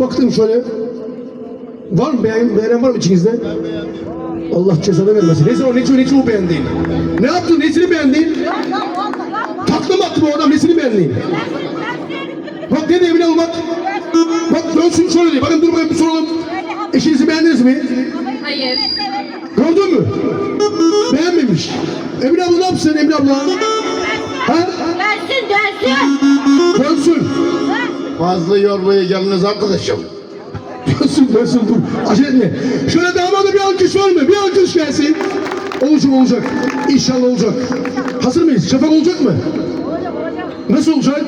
baktım şöyle. Var mı beğen, beğenen var mı içinizde? Allah cezanı vermesin. Neyse o neci o beğendin. Ne yaptın? Nesini beğendin? Takla mı attı bu adam? Nesini beğendin? Bak ne diye bile olmak. Bak dönsün şöyle diye. Bakın dur bakayım bir soralım. Eşinizi beğendiniz mi? Hayır. Gördün mü? Beğenmemiş. Emine abla ne yapsın Emine abla? Ha? Dönsün dönsün. Dönsün. Fazla yormaya geliniz arkadaşım. Dönsün dönsün dur. Acele. Şöyle damada bir alkış var mı? Bir alkış gelsin. Olacak olacak. İnşallah olacak. Hazır mıyız? Şafak olacak mı? Nasıl olacak?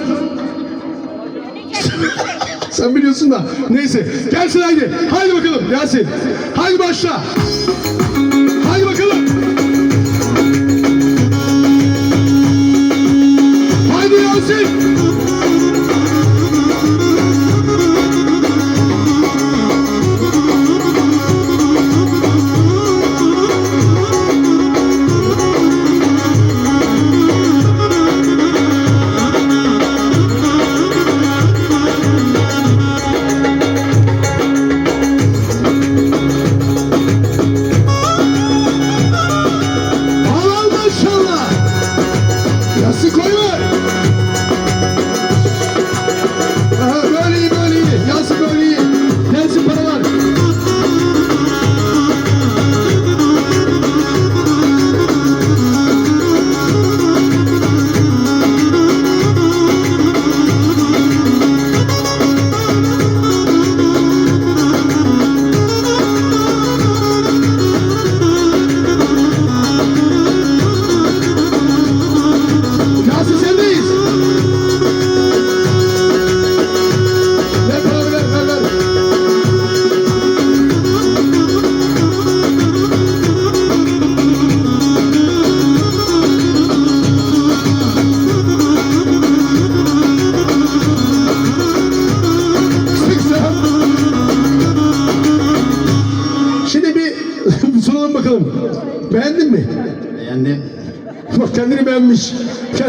Sen biliyorsun da. Neyse. Gelsin haydi. Haydi bakalım Yasin. Haydi başla. Haydi bakalım. Haydi Yasin.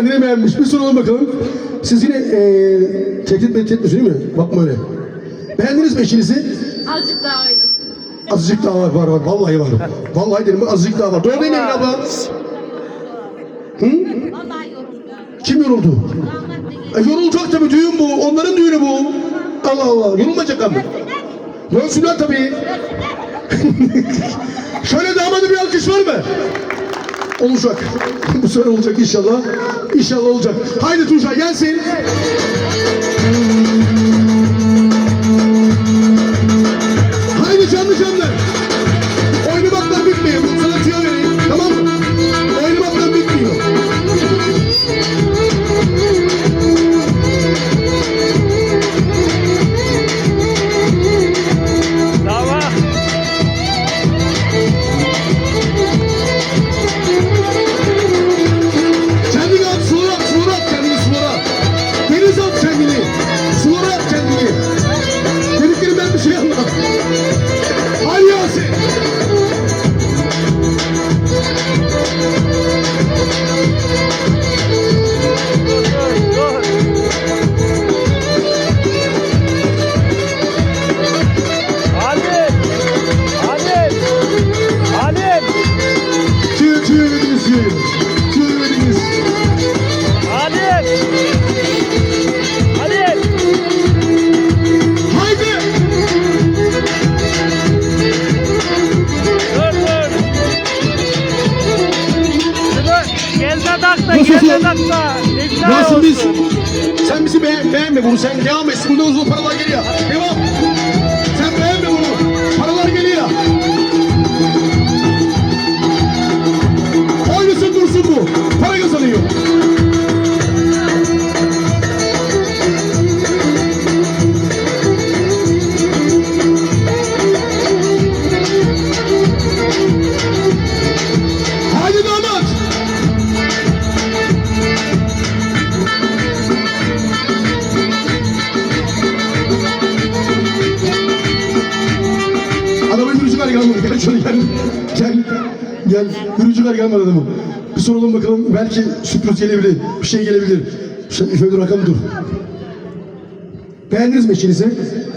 Kendini beğenmiş. Bir soralım bakalım. Siz yine eee tehdit mi etmiyorsun değil mi? Bakma öyle. Beğendiniz mi eşinizi? Azıcık daha oynasın. Azıcık daha var, var, var. Vallahi var. Vallahi dedim azıcık daha var. Doğru değil mi Emine abla? Hı? Kim yoruldu? E, yorulacak tabii düğün bu. Onların düğünü bu. Allah Allah. Yorulmayacak ama. Dönsünler tabii. Şöyle damada bir alkış var mı? Olacak. Bu sefer olacak inşallah. İnşallah olacak. Haydi Tuğçe gelsin. Necla Nasıl biz? Sen bizi beğen, beğenme bunu. Sen devam et. Burada uzun paralar geliyor. Devam. Gelmedi adamın. Bir soralım bakalım. Belki sürpriz gelebilir. Bir şey gelebilir. Şöyle, şöyle dur rakam dur. Beğendiniz mi işinizi?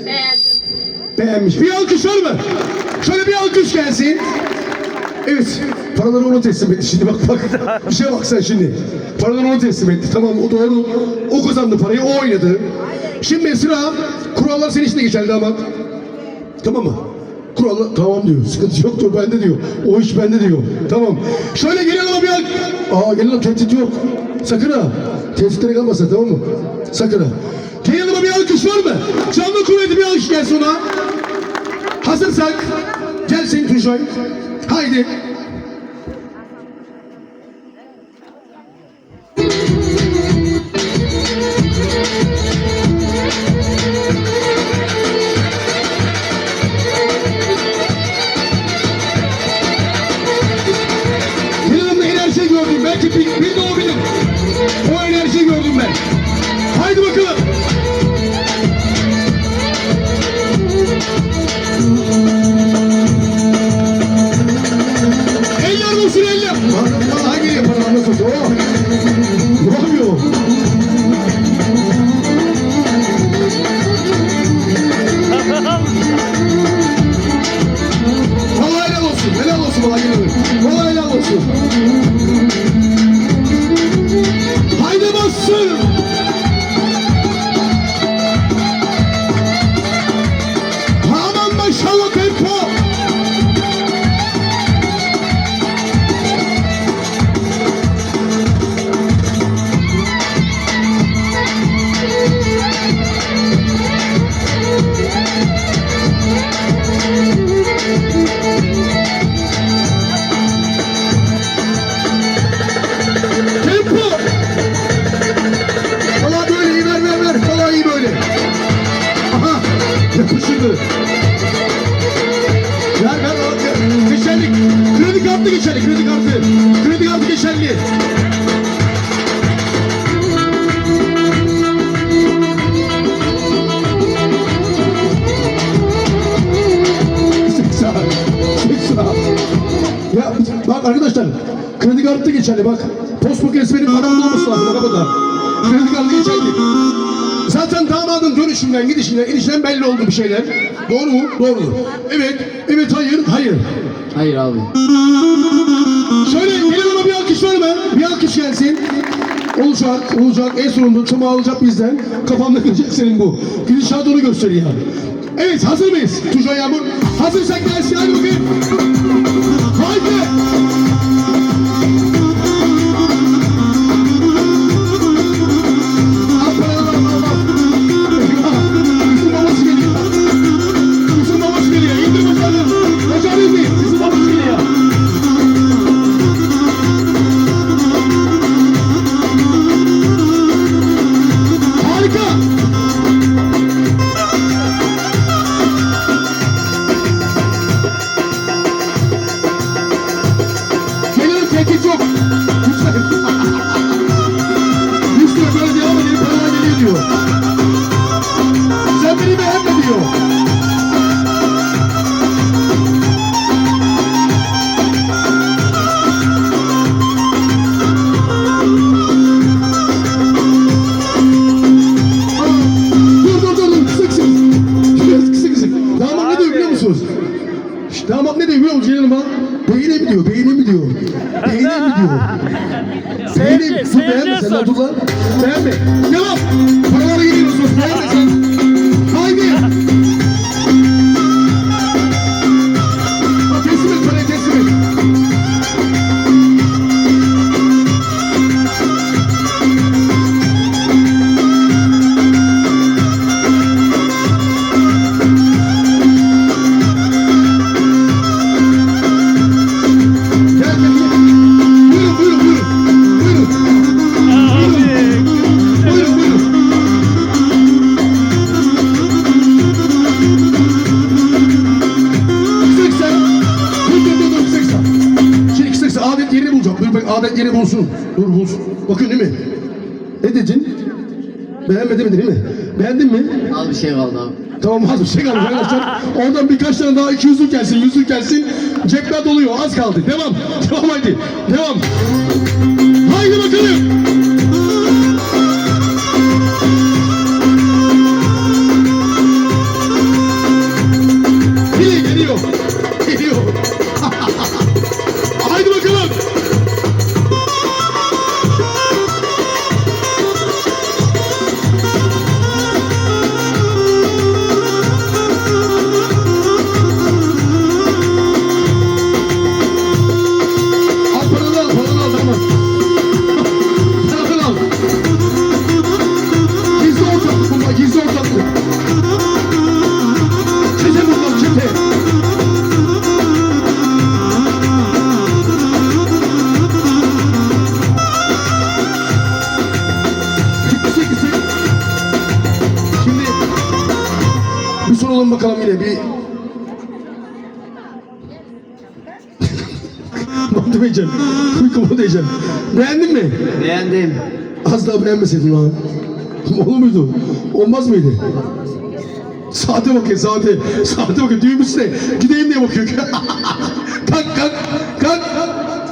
Beğendim. Beğenmiş. Bir alkış var mı? Şöyle bir alkış gelsin. Evet. Paraları ona teslim etti. Şimdi bak bak. Bir şeye bak sen şimdi. Paraları ona teslim etti. Tamam o doğru. O kazandı parayı. O oynadı. Şimdi sıra kurallar senin için de geçerli damat. Tamam mı? Kurallar tamam diyor. Sıkıntı yoktur bende diyor. O iş bende diyor. Tamam. Şöyle gelin ama bir. Aa gelin ama tehdit yok. Sakın ha. Tehditlere kalmasın tamam mı? Sakın ha. Gelin ama bir alkış var mı? Canlı kuvveti bir alkış gelsin ona. Hazırsak gelsin Tuşay. Haydi. Haydi arkadaşlar kredi kartı geçerli bak. Post makinesi benim paramda olması lazım arabada. Kredi kartı geçerli. Zaten damadın dönüşünden, gidişinden, inişinden belli oldu bir şeyler. Doğru mu? Doğru. Evet, evet, hayır, hayır. Hayır abi. Şöyle gelin bir alkış var mı? Bir alkış gelsin. Olacak, olacak. En sonunda çomağı alacak bizden. Kafamda kıracak senin bu. Gidişat onu gösteriyor. Evet, hazır mıyız? Tuşa Yağmur. Hazırsak gelsin. Hadi bakayım. Haydi. Ne diyor biliyor Dur bak adet yeri bulsun. Dur bulsun. Bakıyorsun değil mi? Ne dedin? Beğenmedin mi değil mi? Beğendin mi? Az bir şey kaldı abi. Tamam az bir şey kaldı arkadaşlar. Oradan birkaç tane daha iki yüzlük gelsin, yüzlük gelsin. Cepler doluyor. Az kaldı. Devam. Devam haydi. Devam. Haydi bakalım. Soralım bakalım yine bir Mantı yiyeceğim. Uykumu diyeceğim. Beğendin mi? Beğendim. Az daha beğenmeseydin lan. Olur muydu? Olmaz mıydı? Saate bakıyor saate. Saate bakıyor. Düğüm üstüne. Gideyim diye bakıyor. kalk kalk. Kalk.